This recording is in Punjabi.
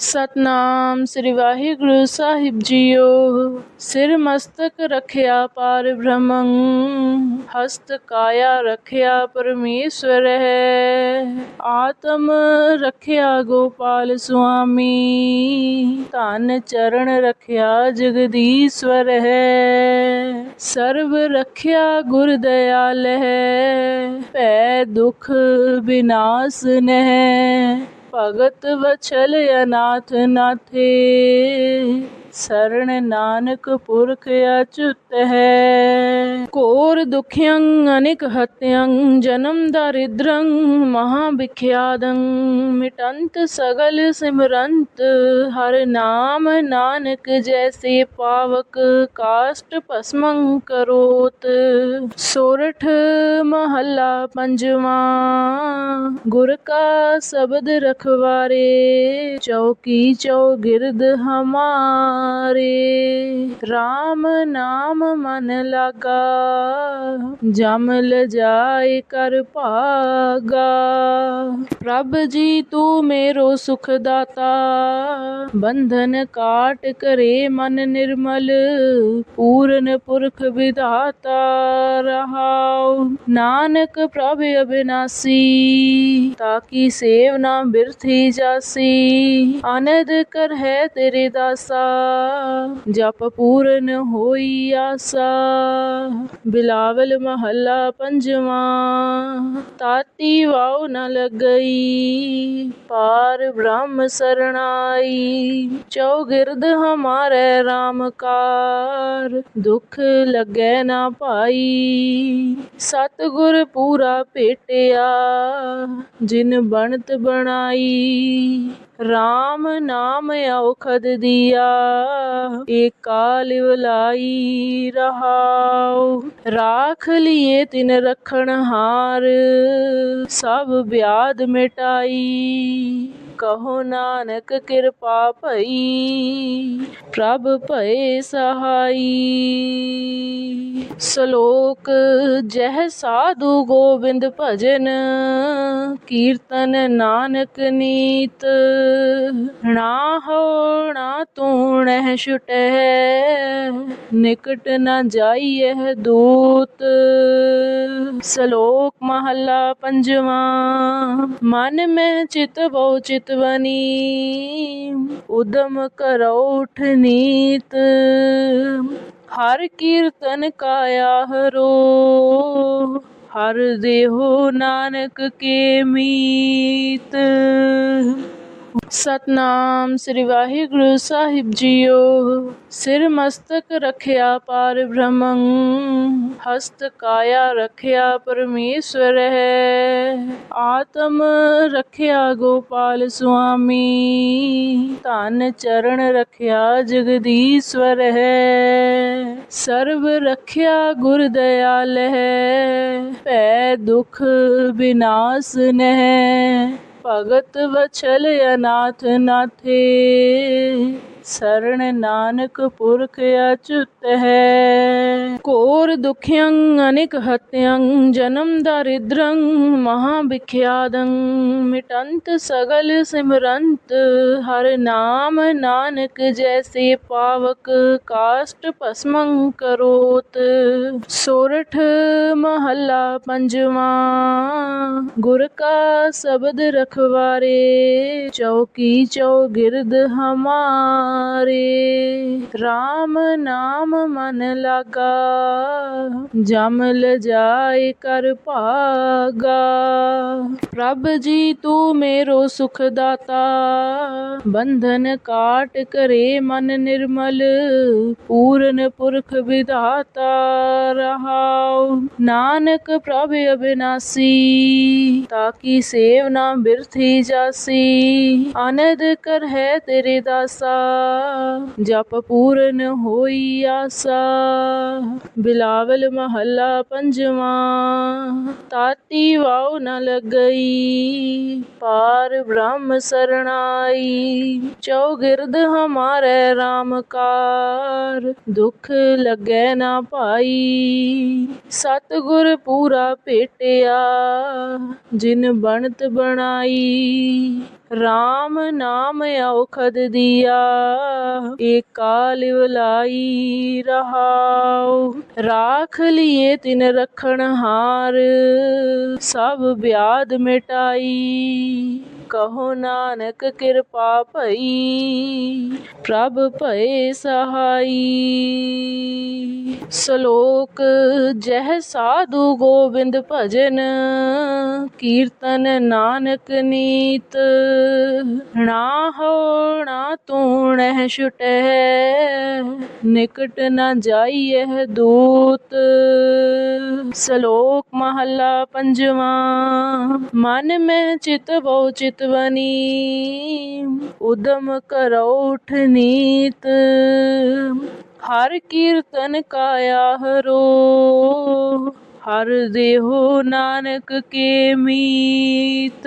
ਸਤਨਾਮ ਸ੍ਰੀ ਵਾਹਿਗੁਰੂ ਸਾਹਿਬ ਜੀਓ। ਸਿਰ ਮਸਤਕ ਰਖਿਆ ਪਾਰ ਬ੍ਰਹਮੰ, ਹਸਤ ਕਾਇਆ ਰਖਿਆ ਪਰਮੇਸ਼ਵਰ ਹੈ। ਆਤਮ ਰਖਿਆ ਗੋਪਾਲ ਸੁਆਮੀ, ਧਨ ਚਰਨ ਰਖਿਆ ਜਗਦੀਸ਼ਵਰ ਹੈ। ਸਰਵ ਰਖਿਆ ਗੁਰ ਦਇਆਲ ਹੈ, ਭੈ ਦੁਖ ਵਿਨਾਸ ਨਹਿ ਭਗਤ ਵਛਲ ਅਨਾਥ ਨਾਥੇ, ਸਰਣ ਨਾਨਕ ਪੁਰਖ ਅਚੁਤ ਹੈ। ਕੋਰ ਦੁਖਿਯੰ ਅਨਿਕ ਹਤਯੰ, ਜਨਮ ਦਰਿਦ੍ਰੰ ਮਹਾ ਵਿਖਿਆਦੰ ਮਿਟੰਤ ਸਗਲ ਸਿਮਰੰਤ, ਹਰ ਨਾਮ ਨਾਨਕ ਜੈਸੇ ਪਾਵਕ, ਕਾਸ਼ਟ ਭਸਮੰ ਕਰੋਤ। ਸੋਰਠ ਮਹੱਲਾ ਪੰਜਵਾਂ। ਗੁਰ ਕਾ ਸ਼ਬਦ ਰਖਵਾਰੇ, ਚੌਕੀ ਚੌਗਿਰਦ ਹਮਾਰੇ। RAM ਨਾਮ ਮਨ ਲਾਗਾ, ਜਮ ਲਜਾਏ ਕਰ ਭਾਗਾ। ਪ੍ਰਭ ਜੀ, ਤੂੰ ਮੇਰੋ ਸੁਖ ਦਾਤਾ ਬੰਧਨ ਕਾਟ ਕਰੇ ਮਨ ਨਿਰਮਲ, ਪੂਰਨ ਪੁਰਖ ਵਿਧਾਤਾ ਰਹਾਉ। ਨਾਨਕ ਪ੍ਰਭ ਅਬਿਨਾਸੀ, ਤਾਕੀ ਸੇਵ ਨਾ ਬਿਰਥੀ ਜਾਸੀ। ਆਨੰਦ ਕਰ ਹੈ ਤੇਰੇ ਦਾਸਾ, ਜਪ ਪੂਰਨ ਹੋਈ ਆਸਾ। ਬਿਲਾਵਲ ਮਹੱਲਾ ਪੰਜਵਾਂ, ਤਾਤੀ ਵਾਉ ਨ ਲਗਈ ਪਾਰ ਬ੍ਰਹਮ ਸਰਣਾਈ ਚੌਗਿਰਦ ਹਮਾਰੇ RAM ਕਾਰ। ਦੁਖ ਲੱਗੈ ਨਾ ਭਾਈ, ਸਤਿਗੁਰ ਪੂਰਾ ਭੇਟਿਆ, ਜਿਨ ਬਣਤ ਬਣਾਈ। RAM ਨਾਮ ਔਖਦ ਦੀਆ, ਏਕਾ ਲਿਵਲਾਈ ਰਹਾਉ। ਰਾਖ ਲਿਏ ਤਿਨ ਰਖਣ ਹਾਰ, ਸਭ ਬਿਆਦ ਮਿਟਾਈ। ਕਹੋ ਨਾਨਕ ਕਿਰਪਾ ਭਈ, ਪ੍ਰਭ ਭਏ ਸਹਾਈ। ਸ਼ਲੋਕ, ਜਹ ਸਾਧੂ ਗੋਬਿੰਦ ਭਜਨ, ਕੀਰਤਨ ਨਾਨਕ ਨੀਤ। ਨਾ ਹੋ ਨਾ ਤੂੰ ਨਹਿ ਛੁਟੈ, ਨਿਕਟ ਨਾ ਜਾਈਐ ਦੂਤ। ਸ਼ਲੋਕ ਮਹੱਲਾ ਪੰਜਵਾਂ, ਮਨ ਮੈਂ ਚਿਤ ਬਹੁ ਚਿਤਵਨੀ ਉਦਮ ਕਰੋ ਉਠ ਨੀਤ। ਹਰ ਕੀਰਤਨ ਕਾਇਆ ਹਰੋ, ਹਰ ਦੇਹੋ ਨਾਨਕ ਕੇ ਮੀਤ। ਸਤਨਾਮ ਸ੍ਰੀ ਵਾਹਿਗੁਰੂ ਸਾਹਿਬ ਜੀਓ, ਸਿਰ ਮਸਤਕ ਰਖਿਆ ਪਾਰ ਬ੍ਰਹਮੰ, ਹਸਤ ਕਾਇਆ ਰਖਿਆ ਪਰਮੇਸ਼ਵਰ ਹੈ। ਆਤਮ ਰਖਿਆ ਗੋਪਾਲ ਸੁਆਮੀ, ਧਨ ਚਰਨ ਰਖਿਆ ਜਗਦੀਸ਼ਵਰ ਹੈ, ਸਰਬ ਰਖਿਆ ਗੁਰ ਦਇਆਲ ਹੈ, ਭੈ ਦੁਖ ਵਿਨਾਸ ਨਹਿ, ਭਗਤ ਵਛਲ ਅਨਾਥ ਨਾਥੇ। ਸਰਣ ਨਾਨਕ ਪੁਰਖ ਅਚੁਤ ਹੈ। ਕੋਰ ਦੁਖਿਯੰ ਅਨਿਕ ਹਤਯੰ ਜਨਮ ਦਰਿਦ੍ਰੰ ਮਹਾ ਵਿਖਿਆਦੰ ਮਿਟੰਤ ਸਗਲ ਸਿਮਰੰਤ, ਹਰ ਨਾਮ ਨਾਨਕ ਜੈਸੇ ਪਾਵਕ, ਕਾਸ਼ਟ ਭਸਮੰ ਕਰੋਤ। ਸੋਰਠ ਮਹੱਲਾ ਪੰਜਵਾਂ, ਗੁਰ ਕਾ ਸ਼ਬਦ ਰਖਵਾਰੇ, ਚੌਕੀ ਚੌ ਗਿਰਦ ਹਮਾਰੇ RAM ਨਾਮ ਮਨ ਲਾਗਾ ਜਮ ਲਜਾਏ ਕਰ ਭਾਗਾ। ਪ੍ਰਭ ਜੀ, ਤੂੰ ਮੇਰੋ ਸੁਖ ਦਾਤਾ ਬੰਧਨ ਕਾਟ ਕਰੇ ਮਨ ਨਿਰਮਲ, ਪੂਰਨ ਪੁਰਖ ਵਿਧਾਤਾ ਰਹਾਉ। ਨਾਨਕ ਪ੍ਰਭ ਅਬਿਨਾਸੀ, ਤਾਕੀ ਸੇਵ ਨਾ ਬਿਰਥੀ ਜਾਸੀ। ਆਨੰਦ ਕਰ ਹੈ ਤੇਰੇ ਦਾਸਾ, ਜਪ ਪੂਰਨ ਹੋਈ ਆਸਾ। ਬਿਲਾਵਲ ਮਹੱਲਾ ਪੰਜਵਾਂ, ਤਾਤੀ ਵਾਉ ਨ ਲਗਈ ਪਾਰ ਬ੍ਰਹਮ ਸਰਣਾਈ ਚੌਗਿਰਦ ਹਮਾਰੇ RAM ਕਾਰ। ਦੁਖ ਲੱਗੈ ਨਾ ਭਾਈ, ਸਤਿਗੁਰ ਪੂਰਾ ਭੇਟਿਆ, ਜਿਨ ਬਣਤ ਬਣਾਈ। RAM ਨਾਮ ਔਖਦ ਦੀਆ, ਏਕਾ ਲਿਵਲਾਈ ਰਹਾਉ। ਰਾਖ ਲਿਏ ਤਿਨ ਰਖਣ ਹਾਰ, ਸਭ ਬਿਆਦ ਮਿਟਾਈ। ਕਹੋ ਨਾਨਕ ਕਿਰਪਾ ਭਈ, ਪ੍ਰਭ ਭਏ ਸਹਾਈ। ਸ਼ਲੋਕ, ਜਹ ਸਾਧੂ ਗੋਬਿੰਦ ਭਜਨ ਕੀਰਤਨ ਨਾਨਕ ਨੀਤ। ਨਾ ਹੋ ਨਾ ਤੂੰ ਨਹਿ ਛੁਟੈ, ਨਿਕਟ ਨਾ ਜਾਈਐ ਦੂਤ। ਸ਼ਲੋਕ ਮਹੱਲਾ ਪੰਜਵਾਂ, ਮਨ ਮੈਂ ਚਿਤ ਬਹੁ ਚਿਤਵਨੀ ਉਦਮ ਕਰੋ ਉਠ ਨੀਤ। ਹਰ ਕੀਰਤਨ ਕਾਇਆ ਹਰੋ ਹਰ ਦੇਹੋ ਨਾਨਕ ਕੇ ਮੀਤ।